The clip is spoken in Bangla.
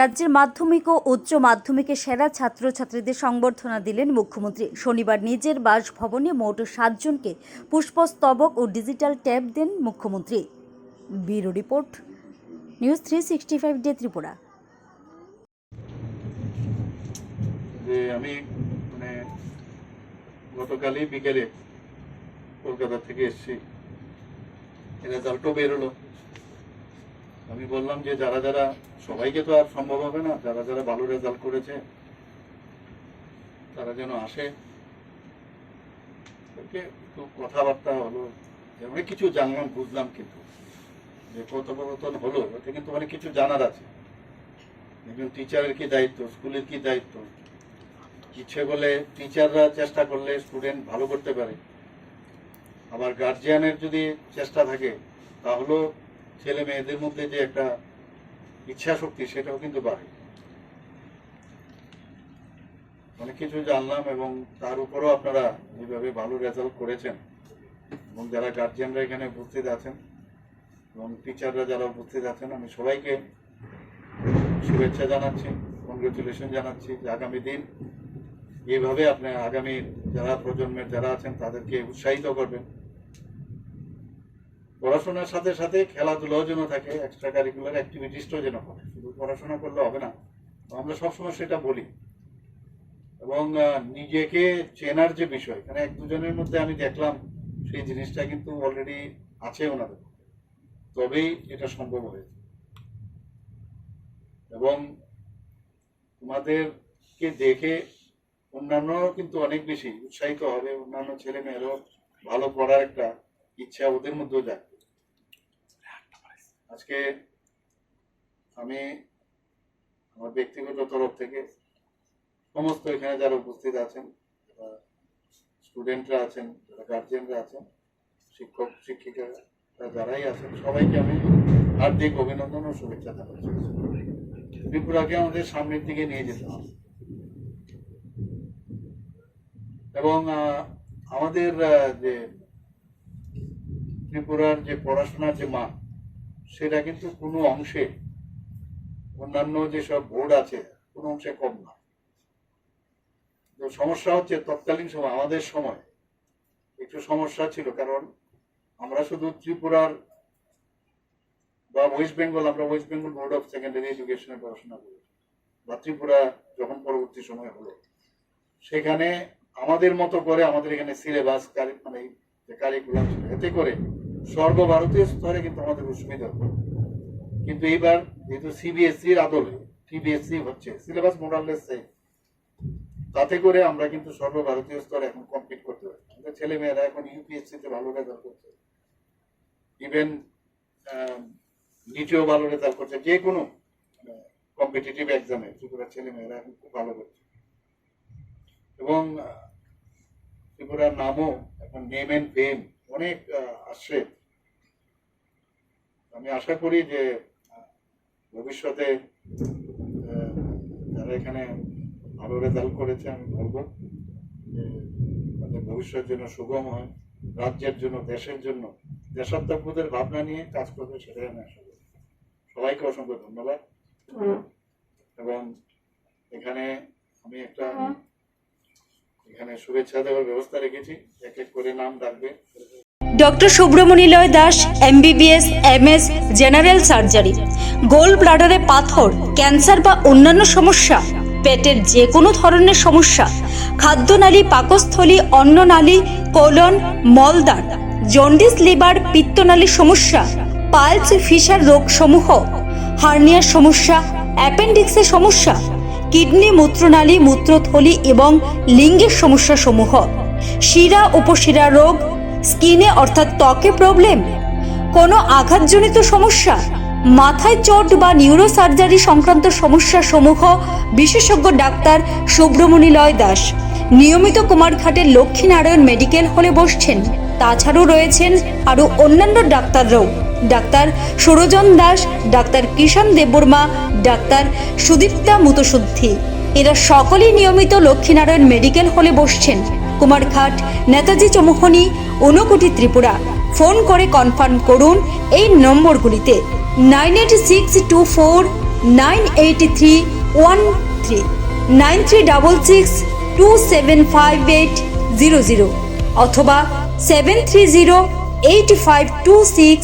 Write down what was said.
রাজ্যের মাধ্যমিক ও উচ্চ মাধ্যমিকে সেরা ছাত্রছাত্রীদের সংবর্ধনা দিলেন মুখ্যমন্ত্রী। শনিবার নিজের বাসভবনে মোট সাতজনকে পুষ্পস্তবক ও ডিজিটাল ট্যাব দেন মুখ্যমন্ত্রী। Bureau report, news three sixty five day, Tripura. আমি মানে গতকালই বিকেলে কলকাতা থেকে এসেছি। বেরোলো আমি বললাম যে যারা যারা, সবাইকে তো আর সম্ভব হবে না, যারা যারা ভালো রেজাল্ট করেছে, তারা যেন আসে। একটু কথাবার্তা হলো অনেক কিছু জানলাম, বুঝলাম কিন্তু। যে কথোপকথন হলো ওতে কিন্তু অনেক কিছু জানার আছে। একজন টিচারের কি দায়িত্ব স্কুলের কি দায়িত্ব? ইচ্ছে করলে টিচাররা চেষ্টা করলে স্টুডেন্ট ভালো করতে পারে। আবার গার্জিয়ানের যদি চেষ্টা থাকে, তাহলেও ছেলে মেয়েদের মধ্যে যে একটা ইচ্ছা শক্তি সেটাও কিন্তু বাড়ে। অনেক কিছু জানলাম এবং তার উপরও আপনারা যেভাবে ভালো রেজাল্ট করেছেন এবং যারা গার্জিয়ানরা এখানে উপস্থিত আছেন এবং টিচাররা যারা উপস্থিত আছেন, আমি সবাইকে শুভেচ্ছা জানাচ্ছি কংগ্রেচুলেশন জানাচ্ছি যে আগামী দিন এইভাবে আপনি আগামী যারা প্রজন্মের যারা আছেন তাদেরকে উৎসাহিত করবেন। পড়াশোনার সাথে সাথে খেলাধুলাও যেন থাকে এক্সট্রা কারিকুলার অ্যাক্টিভিটিসটাও যেন হয়। শুধু পড়াশোনা করলে হবে না, আমরা সবসময় সেটা বলি। এবং নিজেকে চেনার যে বিষয়, এখানে এক দুজনের মধ্যে আমি দেখলাম, সেই জিনিসটা কিন্তু অলরেডি আছে ওনাদের তবেই এটা সম্ভব হয়েছে। এবং তোমাদেরকে দেখে অন্যান্যরাও কিন্তু অনেক বেশি উৎসাহিত হবে, অন্যান্য ছেলে মেয়েরাও ভালো পড়ার একটা ইচ্ছা ওদের মধ্যেও যাবে আজকে আমি আমার ব্যক্তিগত তরফ থেকে সমস্ত এখানে যারা উপস্থিত আছেন স্টুডেন্টরা আছেন, যারা গার্জিয়ানরা আছেন, শিক্ষক, শিক্ষিকারা যারাই আছেন, সবাইকে আমি হার্দিক অভিনন্দন ও শুভেচ্ছা জানাচ্ছি। ত্রিপুরাকে আমাদের সামনের দিকে নিয়ে যেতে হবে। এবং আমাদের যে ত্রিপুরার যে পড়াশোনার যে মান সেটা কিন্তু কোনো অংশে অন্যান্য যেসব বোর্ড আছে, কোনো অংশে কম না। তো সমস্যা হচ্ছে তৎকালীন সময়, আমাদের সময় একটু সমস্যা ছিল, কারণ আমরা শুধু ত্রিপুরার বা ওয়েস্ট বেঙ্গল আমরা West Bengal Board of Secondary এডুকেশনে পড়াশোনা করি। বা ত্রিপুরা যখন পরবর্তী সময় হলো। সেখানে আমাদের মতো করে আমাদের এখানে সিলেবাস মানে কারিকুলাম ছিল, এতে করে সর্বভারতীয় স্তরে কিন্তু আমাদের অসুবিধা কিন্তু এইবার যেহেতু সিবিএসসি এর আদলে সিবিএসসি হচ্ছে, সিলেবাস মোরালেস সেম তাতে করে আমরা কিন্তু সর্বভারতীয় স্তরে এখন কমপ্লিট করতে পারি। আমাদের ছেলে মেয়েরা এখন ইউপিএসসি তে ভালো রেজাল্ট করছে। ইভেন নিচেও ভালো রেজাল্ট করছে। যে কোনো কম্পিটিটিভ এক্সামে ত্রিপুরার ছেলে মেয়েরা এখন খুব ভালো করছে। এবং ত্রিপুরার নামও, এখন নেম এন্ড ফেম অনেক আসছে। আমি আশা করি যে ভবিষ্যতে যারা এখানে ভালো রেজাল্ট করেছে আমি বলব যে তাদের ভবিষ্যতের জন্য সুগম হয় রাজ্যের জন্য দেশের জন্য দেশাত্মবোধের ভাবনা নিয়ে কাজ করবে সেটাই আমি আশা করি। সবাইকে অসংখ্য ধন্যবাদ। এবং এখানে আমি একটা এখানে শুভেচ্ছা দেওয়ার ব্যবস্থা রেখেছি। এক এক করে নাম ডাকবে। Doctor সুব্রমণিলয় Das, MBBS, MS, general surgery. Gall ব্লাডারে পাথর, ক্যান্সার বা অন্যান্য সমস্যা, পেটের যে কোনো ধরনের সমস্যা, খাদ্যনালী, পাকস্থলী, অন্ননালী, কোলন মলদার জন্ডিস, লিভার, পিত্তনালী সমস্যা, পালস, ফিশার রোগসমূহ, হার্নিয়ার সমস্যা অ্যাপেন্ডিক্সের সমস্যা, কিডনি মূত্রনালী, মূত্রথলি এবং লিঙ্গের সমস্যা সমূহ শিরা, উপশিরা রোগ স্কিনে অর্থাৎ ত্বকে প্রবলেম কোনো আঘাতজনিত সমস্যা, মাথায় চোট বা নিউরো সার্জারি সংক্রান্ত সমস্যা সমূহ, বিশেষজ্ঞ ডাক্তার সুব্রমণিলয় দাস, নিয়মিত কুমারঘাটের লক্ষ্মীনারায়ণ মেডিকেল হলে বসছেন। তাছাড়াও রয়েছেন আরও অন্যান্য ডাক্তাররাও, doctor Surajan Das, doctor Kishan Debbarma, doctor Sudipta মুতশুদ্ধি এরা সকলেই নিয়মিত লক্ষ্মীনারায়ণ মেডিকেল হলে বসছেন। কুমারঘাট, নেতাজি চমোহনি, ঊনকোটি ত্রিপুরা। ফোন করে কনফার্ম করুন এই নম্বরগুলিতে nine eight six two four, nine eight three, one three, nine three double six, two seven five eight zero zero, অথবা seven three zero eight five two six